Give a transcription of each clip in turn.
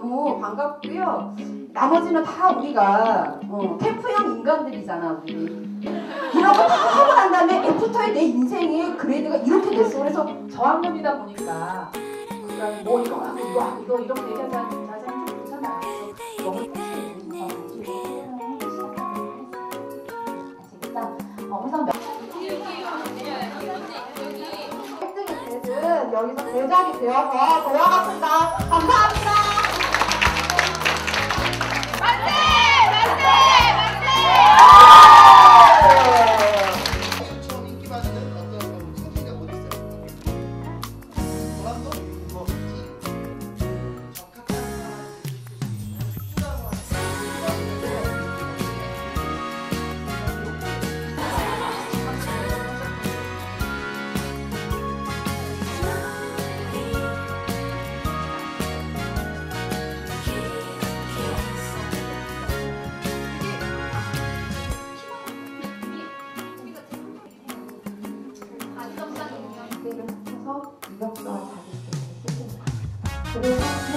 너무 반갑고요. 나머지는 다 우리가 어, 템프형 인간들이잖아 우리. 이런 거 다 하고 난 다음에 애프터의 내 인생의 그레이드가 이렇게 됐어. 그래서 저학년이다 보니까 뭐 이거 하고 이거 하고 이거 이런 거 얘기하자 자세히 좀. 그래서 너무 아시겠다? 어, 여기서 대작이 되어서 돌아갔습니다. 감사합니다. Thank you.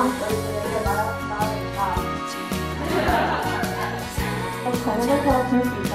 아무튼 말하니까 가능해서 들을 수 있다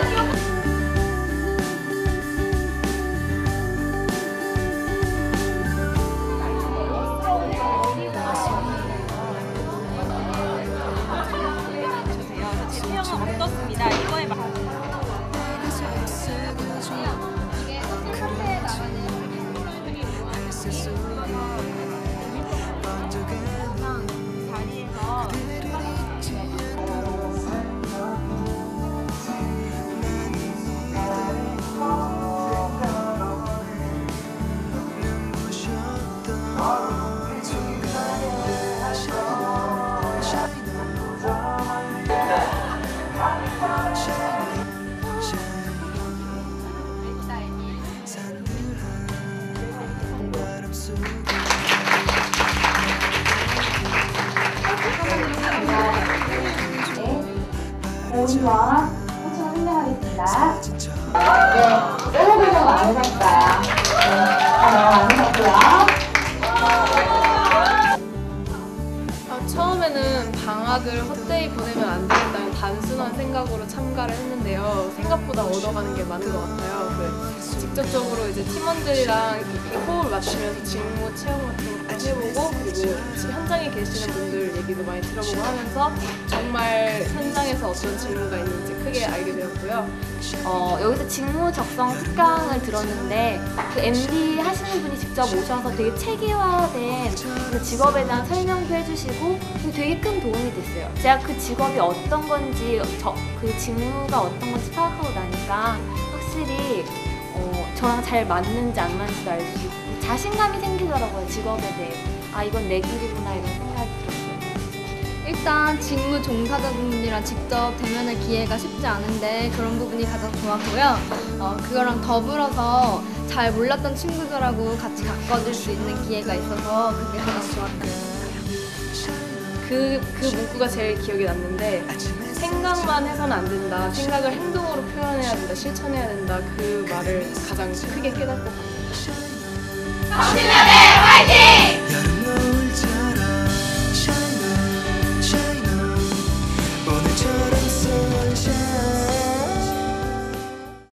안 되겠다는 단순한 생각으로 참가를 했는데요. 생각보다 얻어가는 게 많은 것 같아요. 그 직접적으로 이제 팀원들이랑 호흡을 맞추면서 직무 체험 같은 해보고 그리고 현장에 계시는 분들 얘기도 많이 들어보고 하면서 정말 현장에 특강에서 어떤 직무가 있는지 크게 알게 되었고요. 어, 여기서 직무 적성 특강을 들었는데 그 MD 하시는 분이 직접 오셔서 되게 체계화된 그 직업에 대한 설명도 해주시고 그게 되게 큰 도움이 됐어요. 제가 그 직업이 어떤 건지 저, 그 직무가 어떤 건지 파악하고 나니까 확실히 어, 저랑 잘 맞는지 안 맞는지도 알 수 있고 자신감이 생기더라고요 직업에 대해 아 이건 내 길이구나 이런 생각이 들었어요. 일단 직무 종사자분들이랑 직접 대면할 기회가 쉽지 않은데 그런 부분이 가장 좋았고요. 어, 그거랑 더불어서 잘 몰랐던 친구들하고 같이 가꿔줄 수 있는 기회가 있어서 그게 가장 좋았던 것 같아요. 그, 그 문구가 제일 기억에 남는데 생각만 해서는 안 된다. 생각을 행동으로 표현해야 된다. 실천해야 된다. 그 말을 가장 크게 깨닫고 갑니다.